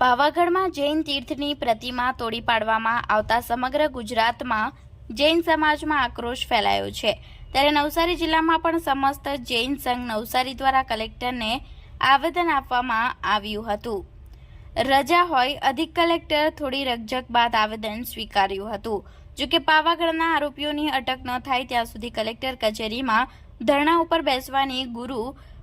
પાવાગઢમાં જૈન તીર્થની પ્રતિમા તોડી પાડવામાં આવતા સમગ્ર ગુજરાતમાં જૈન સમાજમાં આક્રોશ ફેલાયો છે. ત્યારે નવસારી જિલ્લામાં પણ સમસ્ત જૈન સંઘ નવસારી દ્વારા કલેક્ટરને આવેદન આપવામાં આવ્યું હતું. રજા હોય અધિક કલેક્ટર થોડી રકઝક બાદ આવેદન સ્વીકાર્યું હતું. જો કે પાવાગઢના આરોપીઓની અટક ન થાય ત્યાં સુધી કલેક્ટર કચેરીમાં ધરણા ઉપર બેસવાની ગુરુ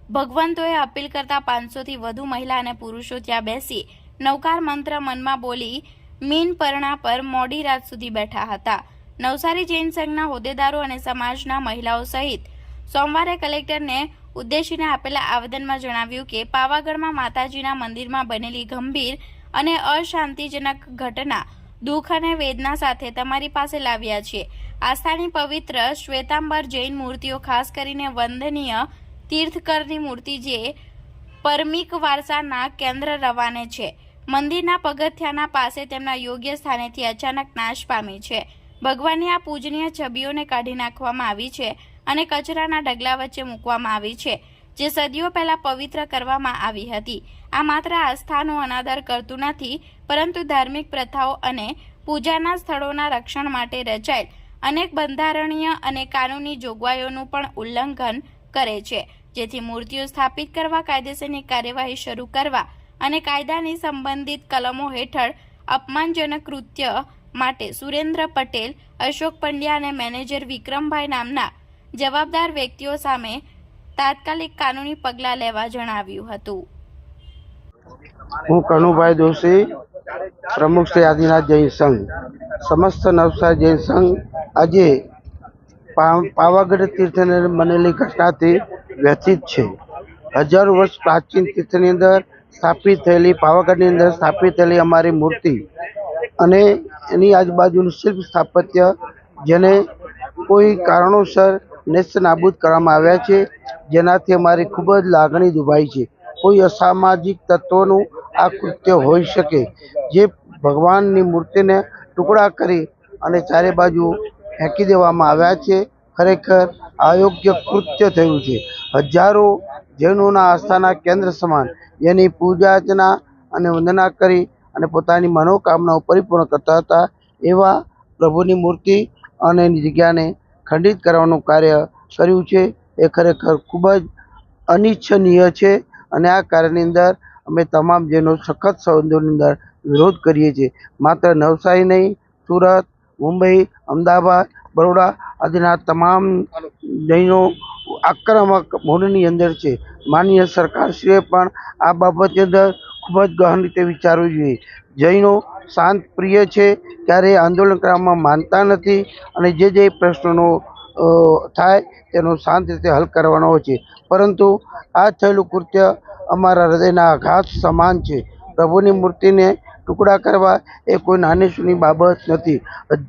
ભગવંતોએ અપીલ કરતા પાંચસોથી વધુ મહિલા અને પુરુષો ત્યાં બેસી નવકાર મંત્ર મનમાં બોલી, મીન પરણા પર મોડી રાત સુધી બેઠા હતા. નવસારી જૈન સંઘના હોદ્દેદારો અને સમાજના મહિલાઓ સહિત સોમવારે કલેક્ટરને ઉદ્દેશીને આપેલા આવેદનમાં જણાવ્યું કે, પાવાગઢમાં માતાજીના મંદિરમાં બનેલી ગંભીર અને અશાંતિજનક ઘટના દુઃખ અને વેદના સાથે તમારી પાસે લાવ્યા છીએ આસ્થાની પવિત્ર શ્વેતાંબર જૈન મૂર્તિઓ, ખાસ કરીને વંદનીય તીર્થકરની મૂર્તિ જે પરમિક વારસાના કેન્દ્ર રવાને છે. મંદિરના પગથિયાના પાસે તેમના યોગ્ય સ્થાનેથી અચાનક નાશ પામી છે. ભગવાનની આ પૂજનીય છબીઓને કાઢી નાખવામાં આવી છે અને કચરાના ઢગલા વચ્ચે મૂકવામાં આવી છે, જે સદીઓ પહેલા પવિત્ર કરવામાં આવી હતી. આ માત્ર આસ્થાનો અનાદર કરતું નથી, પરંતુ ધાર્મિક પ્રથાઓ અને પૂજાના સ્થળોના રક્ષણ માટે રચાયેલ અનેક બંધારણીય અને કાનૂની જોગવાઈઓનું પણ ઉલ્લંઘન કરે છે, જેથી મૂર્તિઓ સ્થાપિત કરવા કાયદેસરની કાર્યવાહી શરૂ કરવા અને કાયદાની સંબંધિત કલમો હેઠળ અપમાનજનક કૃત્ય માટે સુરેન્દ્ર પટેલ, અશોક પંડ્યા અને મેનેજર વિક્રમભાઈ નામના જવાબદાર વ્યક્તિઓ સામે તાત્કાલિક કાનૂની પગલાં લેવા જણાવ્યું હતું. હું કનુભાઈ દોશી, પ્રમુખ શ્રી આદિનાથ જૈન સંઘ. સમસ્ત નવસારી જૈન સંઘ આજે પાવાગઢ તીર્થને બનેલી ઘટનાથી વ્યથિત છે. હજારો વર્ષ પ્રાચીન તીર્થની અંદર સ્થાપિત થયેલી, પાવાગઢની અંદર સ્થાપિત થયેલી અમારી મૂર્તિ અને એની આજુબાજુનું શિલ્પ સ્થાપત્ય જેને કોઈ કારણોસર નેસ્ત નાબૂદ કરવામાં આવ્યા છે, જેનાથી અમારી ખૂબ જ લાગણી દુભાઈ છે. કોઈ અસામાજિક તત્વોનું આ કૃત્ય હોઈ શકે, જે ભગવાનની મૂર્તિને ટુકડા કરી અને ચારે બાજુ ફેંકી દેવામાં આવ્યા છે, ખરેખર અયોગ્ય કૃત્ય થયું છે. હજારો જૈનોના આસ્થાના કેન્દ્ર સમાન. જેની પૂજા અર્ચના અને વંદના કરી અને પોતાની મનોકામનાઓ પરિપૂર્ણ કરતા હતા એવા પ્રભુની મૂર્તિ અને એની જગ્યાને ખંડિત કરવાનું કાર્ય કર્યું છે. એ ખરેખર ખૂબ જ અનિચ્છનીય છે અને આ કાર્યની અંદર અમે તમામ જેનો સખત સંબંધોની અંદર વિરોધ કરીએ છીએ. માત્ર નવસારી નહીં, સુરત, મુંબઈ, અમદાવાદ, બરોડા આદિના તમામ જૈનો આક્રમક મૂડની અંદર છે. માન્ય સરકારશ્રીએ પણ આ બાબતની અંદર ખૂબ જ ગહન રીતે વિચારવું જોઈએ. જૈનો શાંત પ્રિય છે ત્યારે આંદોલન કરવામાં માનતા નથી અને જે જે પ્રશ્નોનો થાય તેનો શાંત રીતે હલ કરવાનો હોય છે. પરંતુ આ થયેલું કૃત્ય અમારા હૃદયના આઘાત સમાન છે. પ્રભુની મૂર્તિને ટુકડા કરવા એ કોઈ નાની સૂની બાબત નથી.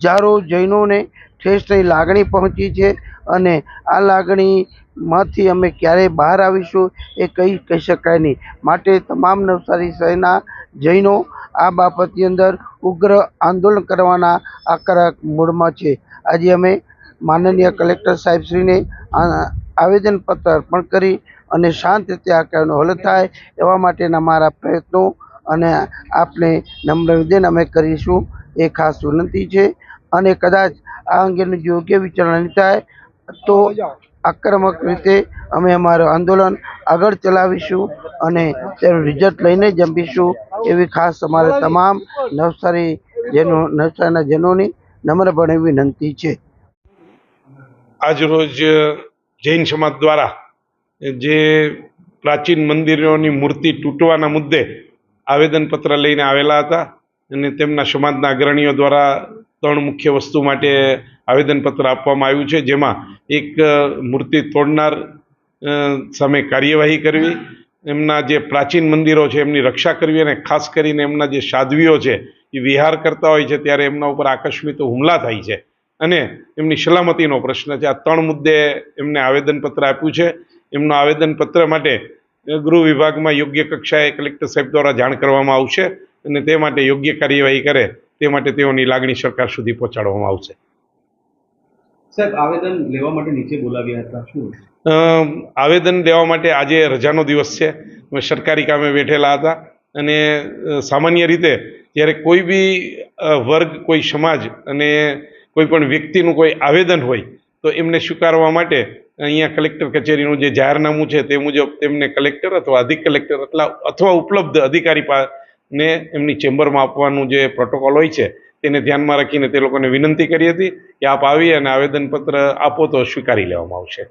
હજારો જૈનોને ઠેસની લાગણી પહોંચી છે અને આ લાગણીમાંથી અમે ક્યારેય બહાર આવીશું એ કંઈ કહી શકાય નહીં. માટે તમામ નવસારી શહેરના જૈનો આ બાબતની અંદર ઉગ્ર આંદોલન કરવાના આકરા મૂડમાં છે. આજે અમે માનનીય કલેક્ટર સાહેબશ્રીને આવેદનપત્ર અર્પણ કરી અને શાંત રીતે આ કામનો હલ થાય એવા માટેના મારા પ્રયત્નો અને આપને નમ્ર નિવેદન અમે કરીશું. એ ખાસ વિનંતી છે. અને કદાચ આ અંગેનું યોગ્ય વિચારણા નહીં થાય, તો આક્રમક રીતે અમે અમારું આંદોલન આગળ ચલાવીશું અને તેનું રિઝલ્ટ લઈને જંપીશું એવી ખાસ અમારે તમામ નવસારી જેનો, નવસારીના જનોની નમ્રપણે વિનંતી છે. આજરોજ જૈન સમાજ દ્વારા જે પ્રાચીન મંદિરોની મૂર્તિ તૂટવાના મુદ્દે આવેદનપત્ર લઈને આવેલા હતા અને તેમના સમાજના અગ્રણીઓ દ્વારા ત્રણ મુખ્ય વસ્તુ માટે આવેદનપત્ર આપવામાં આવ્યું છે, જેમાં એક મૂર્તિ તોડનાર સામે કાર્યવાહી કરવી, એમના જે પ્રાચીન મંદિરો છે એમની રક્ષા કરવી અને ખાસ કરીને એમના જે સાધ્વીઓ છે એ વિહાર કરતા હોય છે ત્યારે એમના ઉપર આકસ્મિક હુમલા થાય છે. અને એમની સલામતીનો પ્રશ્ન છે. આ ત્રણ મુદ્દે એમને આવેદનપત્ર આપ્યું છે. એમનું આવેદનપત્ર માટે ગૃહ વિભાગમાં યોગ્ય કક્ષાએ કલેક્ટર સાહેબ દ્વારા જાણ કરવામાં આવશે અને તે માટે યોગ્ય કાર્યવાહી કરે તે માટે તેઓની લાગણી સરકાર સુધી પહોંચાડવામાં આવશે. સાહેબ આવેદન લેવા માટે નીચે બોલાવ્યા હતા શું આવેદન દેવા માટે આજે રજાનો દિવસ છે. અમે સરકારી કામે બેઠેલા હતા અને સામાન્ય રીતે જ્યારે કોઈ બી વર્ગ કોઈ સમાજ અને કોઈ પણ વ્યક્તિનું કોઈ આવેદન હોય તો એમને સ્વીકારવા માટે અહીંયા કલેક્ટર કચેરીનું જે જાહેરનામું છે તે મુજબ તેમને કલેક્ટર અથવા અધિક કલેક્ટર અથવા અથવા ઉપલબ્ધ અધિકારી ને એમની ચેમ્બરમાં આપવાનું જે પ્રોટોકોલ હોય છે, તેને ધ્યાનમાં રાખીને તે લોકોને વિનંતી કરી હતી કે આપ આવી અને આવેદનપત્ર આપો તો સ્વીકારી લેવામાં આવશે.